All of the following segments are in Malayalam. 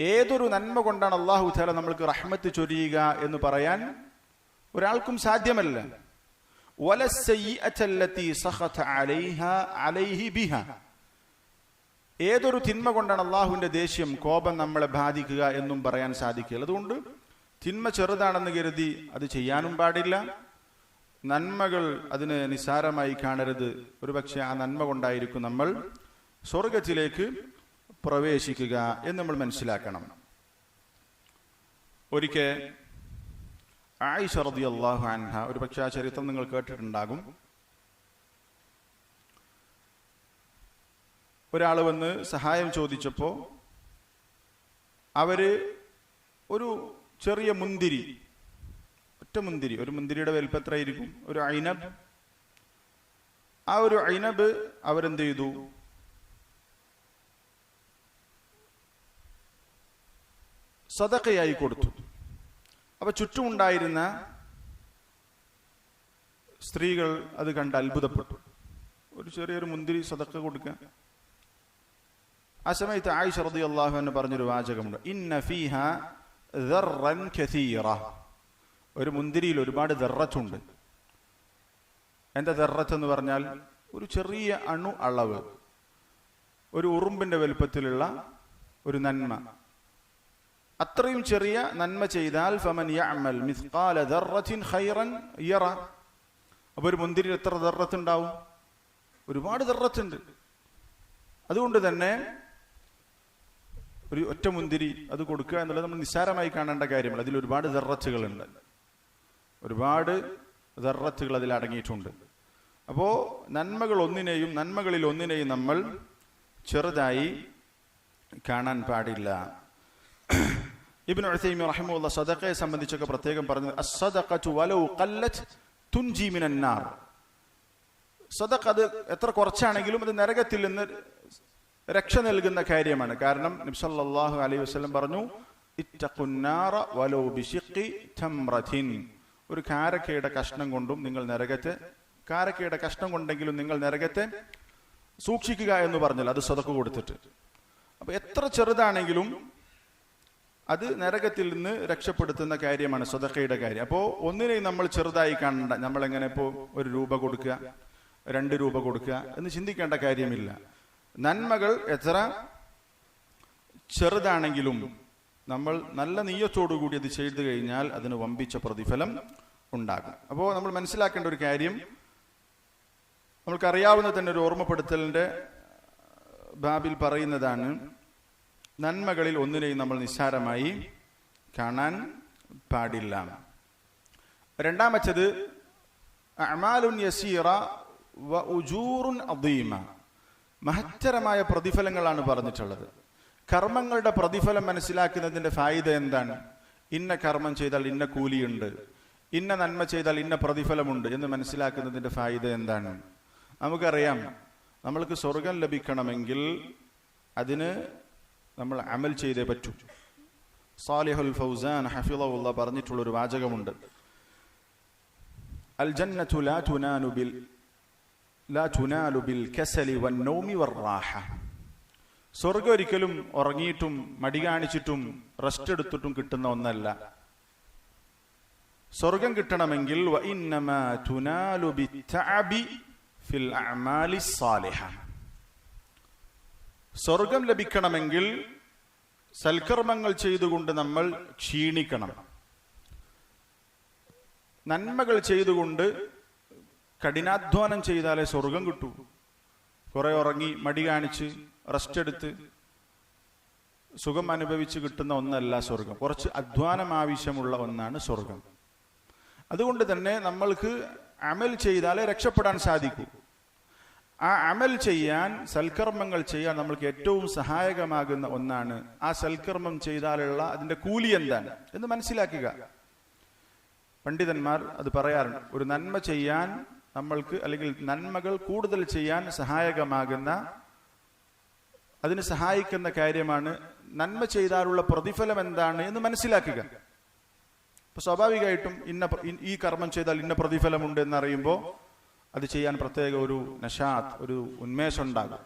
ഏതൊരു നന്മ കൊണ്ടാണ് അള്ളാഹു താല നമ്മൾക്ക് റഹ്മത്ത് ചൊരിയുക എന്ന് പറയാൻ ഒരാൾക്കും സാധ്യമല്ല. ഏതൊരു തിന്മ കൊണ്ടാണ് അള്ളാഹുവിന്റെ ദേഷ്യം കോപം നമ്മളെ ബാധിക്കുക എന്നും പറയാൻ സാധിക്കില്ല അതുകൊണ്ട് തിന്മ ചെറുതാണെന്ന് കരുതി അത് ചെയ്യാനും പാടില്ല. നന്മകൾ അതിന് നിസാരമായി കാണരുത്. ഒരുപക്ഷെ ആ നന്മ കൊണ്ടായിരിക്കും നമ്മൾ സ്വർഗത്തിലേക്ക് പ്രവേശിക്കുക എന്ന് നമ്മൾ മനസ്സിലാക്കണം. ഒരിക്കൽ ആയിഷ അള്ളാഹു അൻഹ ഒരു പക്ഷേ ആ ചരിത്രം നിങ്ങൾ കേട്ടിട്ടുണ്ടാകും. ഒരാൾ വന്ന് സഹായം ചോദിച്ചപ്പോൾ അവർ ഒരു ചെറിയ മുന്തിരി ഒറ്റ മുന്തിരി ഒരു മുന്തിരിയുടെ വലിപ്പം എത്രയായിരിക്കും? ഒരു ഐനബ് ആ ഒരു ഐനബ് അവരെന്ത് ചെയ്തു? സദക്കയായി കൊടുത്തു. അപ്പൊ ചുറ്റുമുണ്ടായിരുന്ന സ്ത്രീകൾ അത് കണ്ട് അത്ഭുതപ്പെട്ടു. ഒരു ചെറിയൊരു മുന്തിരി സദക്ക കൊടുക്കുക ആ സമയത്ത് ആയിഷ അള്ളാഹു അൻഹ പറഞ്ഞൊരു വാചകമുണ്ട്. ഇന്ന ഫീഹ ഒരു മുന്തിരിയിൽ ഒരുപാട് ദെറച്ചുണ്ട്. എന്താ ദെറച്ച് എന്ന് പറഞ്ഞാൽ ഒരു ചെറിയ അണു അളവ്. ഒരു ഉറുമ്പിന്റെ വലുപ്പത്തിലുള്ള ഒരു നന്മ. അത്രയും ചെറിയ നന്മ ചെയ്താൽ ഫമൻ യഅമൽ മിസ്ഖാല ദർറത്തിൻ ഖൈറൻ യറ. അപ്പോൾ ഒരു മുന്തിരി എത്ര ദർറത്തുണ്ടാവും? ഒരുപാട് ദർറത്തുണ്ട്. അതുകൊണ്ട് തന്നെ ഒരു ഒറ്റ മുന്തിരി അത് കൊടുക്കുക എന്നുള്ളത് നമ്മൾ നിസ്സാരമായി കാണേണ്ട കാര്യമല്ല. അതിൽ ഒരുപാട് ദർറച്ചുകളുണ്ട് ഒരുപാട് ദർറത്തുകൾ അതിൽ അടങ്ങിയിട്ടുണ്ട്. അപ്പോൾ നന്മകൾ ഒന്നിനെയും നന്മകളിൽ ഒന്നിനെയും നമ്മൾ ചെറുതായി കാണാൻ പാടില്ല. ഇബ്നു ഉസൈമി റഹിമഹുള്ള സദഖയെ സംബന്ധിച്ചൊക്കെ പ്രത്യേകം പറഞ്ഞത് സദക്ക് അത് എത്ര കുറച്ചാണെങ്കിലും അത് നരകത്തിൽ നിന്ന് രക്ഷ നൽകുന്ന കാര്യമാണ്. കാരണം നിബ്സല്ലാഹു അലൈഹി വസ്ലം പറഞ്ഞു ഒരു കാരക്കയുടെ കഷ്ണം കൊണ്ടും നിങ്ങൾ നരകത്തെ കാരക്കയുടെ കഷ്ണം കൊണ്ടെങ്കിലും നിങ്ങൾ നരകത്തെ സൂക്ഷിക്കുക എന്ന് പറഞ്ഞാൽ അത് സ്വതക്ക് കൊടുത്തിട്ട്. അപ്പൊ എത്ര ചെറുതാണെങ്കിലും അത് നരകത്തിൽ നിന്ന് രക്ഷപ്പെടുത്തുന്ന കാര്യമാണ് സ്വതക്കയുടെ കാര്യം. അപ്പോൾ ഒന്നിനെയും നമ്മൾ ചെറുതായി കാണണ്ട. നമ്മൾ എങ്ങനെ ഇപ്പോൾ ഒരു രൂപ കൊടുക്കുക രണ്ട് രൂപ കൊടുക്കുക എന്ന് ചിന്തിക്കേണ്ട കാര്യമില്ല. നന്മകൾ എത്ര ചെറുതാണെങ്കിലും നമ്മൾ നല്ല നീയത്തോടുകൂടി അത് ചെയ്തു കഴിഞ്ഞാൽ അതിന് വമ്പിച്ച പ്രതിഫലം ഉണ്ടാകും. അപ്പോൾ നമ്മൾ മനസ്സിലാക്കേണ്ട ഒരു കാര്യം നമ്മൾക്കറിയാവുന്ന തന്നെ ഒരു ഓർമ്മപ്പെടുത്തലിന്റെ ബാബിൽ പറയുന്നതാണ് നന്മകളിൽ ഒന്നിനെയും നമ്മൾ നിസ്സാരമായി കാണാൻ പാടില്ല. രണ്ടാമത്തത് അമാലുൻ യസീറ വ ഉജൂറുൻ അദീമ. മഹത്തരമായ പ്രതിഫലങ്ങളാണ് പറഞ്ഞിട്ടുള്ളത്. കർമ്മങ്ങളുടെ പ്രതിഫലം മനസ്സിലാക്കുന്നതിന്റെ ഫായിദ എന്താണ്? ഇന്ന കർമ്മം ചെയ്താൽ ഇന്ന കൂലിയുണ്ട്. ഇന്ന നന്മ ചെയ്താൽ ഇന്ന പ്രതിഫലമുണ്ട് എന്ന് മനസ്സിലാക്കുന്നതിന്റെ ഫായിദ എന്താണ്? നമുക്കറിയാം നമ്മൾക്ക് സ്വർഗം ലഭിക്കണമെങ്കിൽ അതിന് നമ്മൾ അമൽ ചെയ്തേ പറ്റൂ. സാലിഹുൽ ഫൗസാൻ ഹഫിളവുള്ള പറഞ്ഞിട്ടുള്ള ഒരു വാചകമുണ്ട്. അൽ ജന്നത്തു ലാ ബിൽ ലാ തുനാലു ബിൽ കസലി വന്നൗമി വറാഹ സ്വർഗം ഒരിക്കലും ഉറങ്ങിയിട്ടും മടി കാണിച്ചിട്ടും റെസ്റ്റ് എടുത്തിട്ടും കിട്ടുന്ന ഒന്നല്ല. സ്വർഗം കിട്ടണമെങ്കിൽ വ തുനാലു ഫിൽ സാലിഹ. സ്വർഗം ലഭിക്കണമെങ്കിൽ സൽക്കർമ്മങ്ങൾ ചെയ്തുകൊണ്ട് നമ്മൾ ക്ഷീണിക്കണം. നന്മകൾ ചെയ്തുകൊണ്ട് കഠിനാധ്വാനം ചെയ്താലേ സ്വർഗം കിട്ടൂ. കുറെ ഉറങ്ങി മടി കാണിച്ച് റെസ്റ്റ് എടുത്ത് സുഖം അനുഭവിച്ച് കിട്ടുന്ന ഒന്നല്ല സ്വർഗം. കുറച്ച് അധ്വാനം ആവശ്യമുള്ള ഒന്നാണ് സ്വർഗം. അതുകൊണ്ട് തന്നെ നമ്മൾക്ക് അമൽ ചെയ്താലേ രക്ഷപ്പെടാൻ സാധിക്കൂ. ആ അമൽ ചെയ്യാൻ സൽക്കർമ്മങ്ങൾ ചെയ്യാൻ നമ്മൾക്ക് ഏറ്റവും സഹായകമാകുന്ന ഒന്നാണ് ആ സൽക്കർമ്മം ചെയ്താലുള്ള അതിന്റെ കൂലി എന്താണ് എന്ന് മനസ്സിലാക്കുക. പണ്ഡിതന്മാർ അത് പറയാറുണ്ട്. ഒരു നന്മ ചെയ്യാൻ നമ്മൾക്ക് അല്ലെങ്കിൽ നന്മകൾ കൂടുതൽ ചെയ്യാൻ സഹായകമാകുന്ന അതിന് സഹായിക്കുന്ന കാര്യമാണ് നന്മ ചെയ്താലുള്ള പ്രതിഫലം എന്താണ് എന്ന് മനസ്സിലാക്കുക. അപ്പൊ സ്വാഭാവികമായിട്ടും ഇന്ന ഈ കർമ്മം ചെയ്താൽ ഇന്ന പ്രതിഫലമുണ്ട് എന്നറിയുമ്പോൾ അത് ചെയ്യാൻ പ്രത്യേക ഒരു നഷാത്ത് ഒരു ഉന്മേഷം ഉണ്ടാകാം.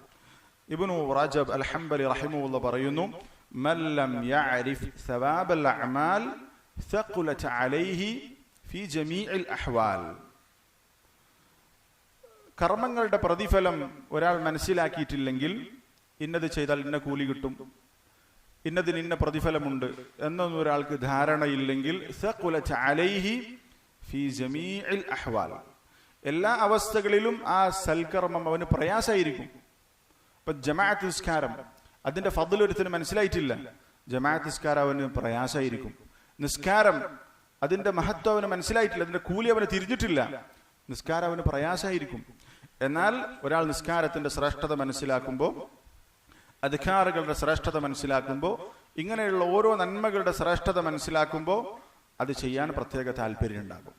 ഇബിനു റജബ് അൽഹംബലി റഹിമുള്ള പറയുന്നു മല്ലം യഅരിഫ് സവാബൽ അഅമാൽ സഖുലത അലൈഹി ഫി ജമീഇൽ അഹ്വാൽ. കർമ്മങ്ങളുടെ പ്രതിഫലം ഒരാൾ മനസ്സിലാക്കിയിട്ടില്ലെങ്കിൽ ഇന്നത് ചെയ്താൽ ഇന്ന കൂലി കിട്ടും ഇന്നതിന് ഇന്ന പ്രതിഫലമുണ്ട് എന്നൊന്നും ഒരാൾക്ക് ധാരണയില്ലെങ്കിൽ സഖുലത അലൈഹി ഫി ജമീഇൽ അഹ്വാൽ. എല്ലാ അവസ്ഥകളിലും ആ സൽക്കർമ്മം അവന് പ്രയാസമായിരിക്കും. ഇപ്പൊ ജമാഅത്ത് നിസ്കാരം അതിന്റെ ഫതിൽ ഒരുത്തിന് മനസ്സിലായിട്ടില്ല. ജമാഅത്ത് നിസ്കാരം അവന് പ്രയാസമായിരിക്കും. നിസ്കാരം അതിന്റെ മഹത്വം അവന് മനസ്സിലായിട്ടില്ല അതിന്റെ കൂലി അവന് തിരിഞ്ഞിട്ടില്ല. നിസ്കാരം അവന് പ്രയാസമായിരിക്കും. എന്നാൽ ഒരാൾ നിസ്കാരത്തിന്റെ ശ്രേഷ്ഠത മനസ്സിലാക്കുമ്പോൾ അധികാറുകളുടെ ശ്രേഷ്ഠത മനസ്സിലാക്കുമ്പോൾ ഇങ്ങനെയുള്ള ഓരോ നന്മകളുടെ ശ്രേഷ്ഠത മനസ്സിലാക്കുമ്പോൾ അത് ചെയ്യാൻ പ്രത്യേക താല്പര്യം ഉണ്ടാകും